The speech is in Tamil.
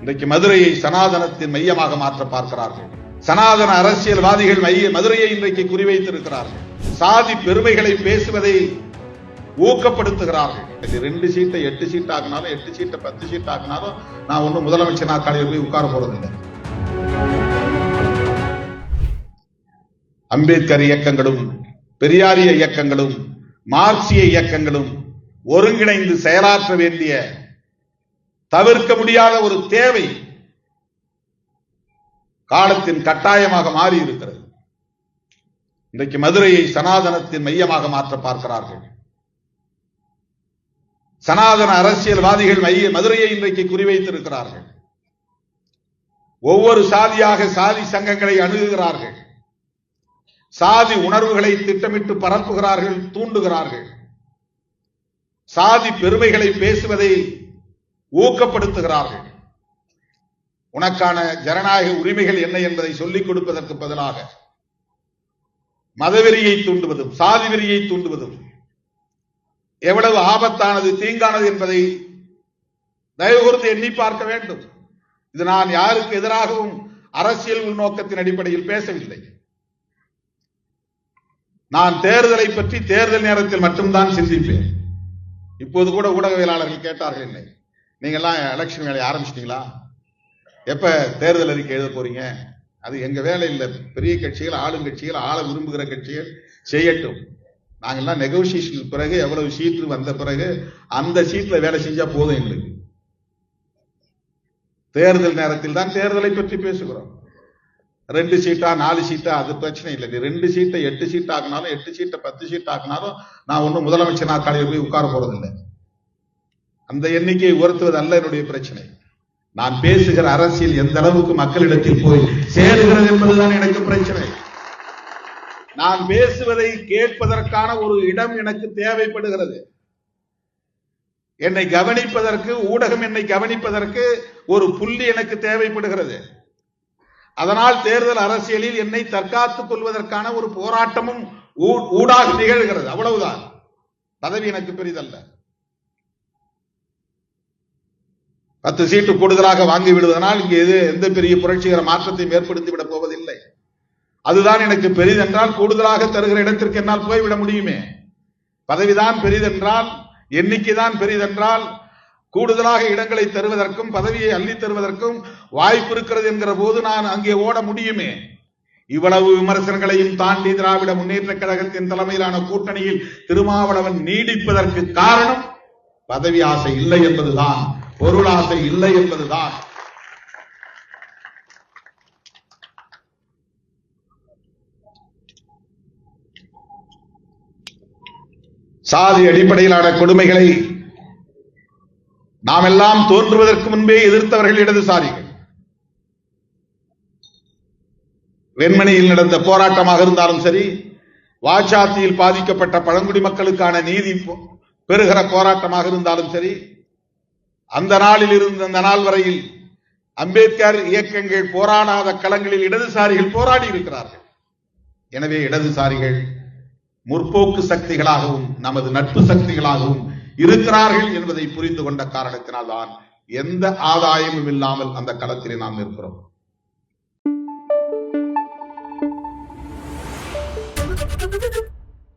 இன்றைக்கு மதுரையை சனாதனத்தின் மையமாக மாற்ற பார்க்கிறார்கள். சனாதன அரசியல்வாதிகள் மைய மதுரையை இன்றைக்கு குறிவைத்திருக்கிறார்கள். சாதி பெருமைகளை பேசுவதை ஊக்கப்படுத்துகிறார்கள். ரெண்டு சீட்டை எட்டு சீட் ஆகினாலும் எட்டு சீட்டை பத்து சீட் ஆகினாலும் நான் ஒன்றும் முதலமைச்சர் நாற்காலியில் போய் உட்கார போறதில்லை. அம்பேத்கர் இயக்கங்களும் பெரியாரிய இயக்கங்களும் மார்க்சிய இயக்கங்களும் ஒருங்கிணைந்து செயலாற்ற வேண்டிய தவிர்க்க முடியாத ஒரு தேவை காலத்தின் கட்டாயமாக மாறி இருக்கிறது இன்றைக்கு மதுரையை சனாதனத்தின் மையமாக மாற்ற பார்க்கிறார்கள். சனாதன அரசியல்வாதிகள் மைய மதுரையை இன்றைக்கு குறிவைத்திருக்கிறார்கள். ஒவ்வொரு சாதியாக சாதி சங்கங்களை அணுகுகிறார்கள். சாதி உணர்வுகளை திட்டமிட்டு பரப்புகிறார்கள் தூண்டுகிறார்கள். சாதி பெருமைகளை பேசுவதை ஊக்கப்படுத்துகிறார்கள். உனக்கான ஜனநாயக உரிமைகள் என்ன என்பதை சொல்லிக் கொடுப்பதற்கு பதிலாக மதவெறியை தூண்டுவதும் சாதி வெறியை தூண்டுவதும் எவ்வளவு ஆபத்தானது தீங்கானது என்பதை தயவு எண்ணி பார்க்க வேண்டும். இது நான் யாருக்கு எதிராகவும் அரசியல் உள்நோக்கத்தின் அடிப்படையில் பேசவில்லை. நான் தேர்தலை பற்றி தேர்தல் நேரத்தில் மட்டும்தான் சிந்திப்பேன். இப்போது கூட ஊடகவியலாளர்கள் கேட்டார்கள் என்னை நீங்கெல்லாம் எலெக்ஷன் வேலையை ஆரம்பிச்சிட்டீங்களா? எப்போ தேர்தல் அறிக்கை எழுத போறீங்க? அது எங்கள் வேலை இல்லை. பெரிய கட்சிகள் ஆளும் கட்சிகள் ஆள விரும்புகிற கட்சிகள் செய்யட்டும். நாங்கள்லாம் நெகோசியேஷனுக்கு பிறகு எவ்வளவு சீட்டு வந்த பிறகு அந்த சீட்டில் வேலை செஞ்சால் போதும் எங்களுக்கு. தேர்தல் நேரத்தில் தான் தேர்தலை பற்றி பேசுகிறோம். ரெண்டு சீட்டா நாலு சீட்டா அது பிரச்சனை இல்லை. நீ ரெண்டு சீட்டை எட்டு சீட் ஆக்கினாலும் எட்டு சீட்டை பத்து சீட் ஆக்கினாலும் நான் ஒன்றும் முதலமைச்சர் நாற்காலியில் போய் உட்கார போறதில்லை. அந்த எண்ணிக்கையை உயர்த்துவது அல்ல என்னுடைய பிரச்சனை. நான் பேசுகிற அரசியல் எந்த அளவுக்கு மக்களிடத்தில் போய் சேருகிறது என்பதுதான் எனக்கு பிரச்சனை. நான் பேசுவதை கேட்பதற்கான ஒரு இடம் எனக்கு தேவைப்படுகிறது. என்னை கவனிப்பதற்கு ஊடகம் என்னை கவனிப்பதற்கு ஒரு புள்ளி எனக்கு தேவைப்படுகிறது. அதனால் தேர்தல் அரசியலில் என்னை தற்காத்துக் கொள்வதற்கான ஒரு போராட்டமும் ஊ- ஊடாக நிகழ்கிறது. அவ்வளவுதான். பதவி எனக்கு பெரிதல்ல. பத்து சீட்டு கூடுதலாக வாங்கி விடுவதனால் இங்கு எது எந்த பெரிய புரட்சிகர மாற்றத்தையும் ஏற்படுத்தி விட போவதில்லை. அதுதான் எனக்கு பெரிதென்றால் கூடுதலாக தருகிற இடத்திற்கு என்னால் போய்விட முடியுமே. பதவிதான் பெரிதென்றால் எண்ணிக்கைதான் பெரிதென்றால் கூடுதலாக இடங்களை தருவதற்கும் பதவியை அள்ளி தருவதற்கும் வாய்ப்பு இருக்கிறது என்கிற போது நான் அங்கே ஓட முடியுமே. இவ்வளவு விமர்சனங்களையும் தாண்டி திராவிட முன்னேற்ற கழகத்தின் தலைமையிலான கூட்டணியில் திருமாவளவன் நீடிப்பதற்கு காரணம் பதவி ஆசை இல்லை என்பதுதான். பொருளாசை இல்லை என்பதுதான். சாதி அடிப்படையிலான கொடுமைகளை நாம் எல்லாம் தோன்றுவதற்கு முன்பே எதிர்த்தவர்கள் இடதுசாரிகள் வெண்மணியில் நடந்த போராட்டமாக இருந்தாலும் சரி வாச்சாத்தியில் பாதிக்கப்பட்ட பழங்குடி மக்களுக்கான நீதி பெறுகிற போராட்டமாக இருந்தாலும் சரி அந்த நாளில் இருந்து அந்த நாள் வரையில் அம்பேத்கர் இயக்கங்கள் போராடாத களங்களில் இடதுசாரிகள் போராடி இருக்கிறார்கள் எனவே இடதுசாரிகள் முற்போக்கு சக்திகளாகவும் நமது நட்பு சக்திகளாகவும் இருக்கிறார்கள் என்பதை புரிந்து கொண்ட காரணத்தினால் தான் எந்த ஆதாயமும் இல்லாமல் அந்த களத்திலே நாம் நிற்கிறோம்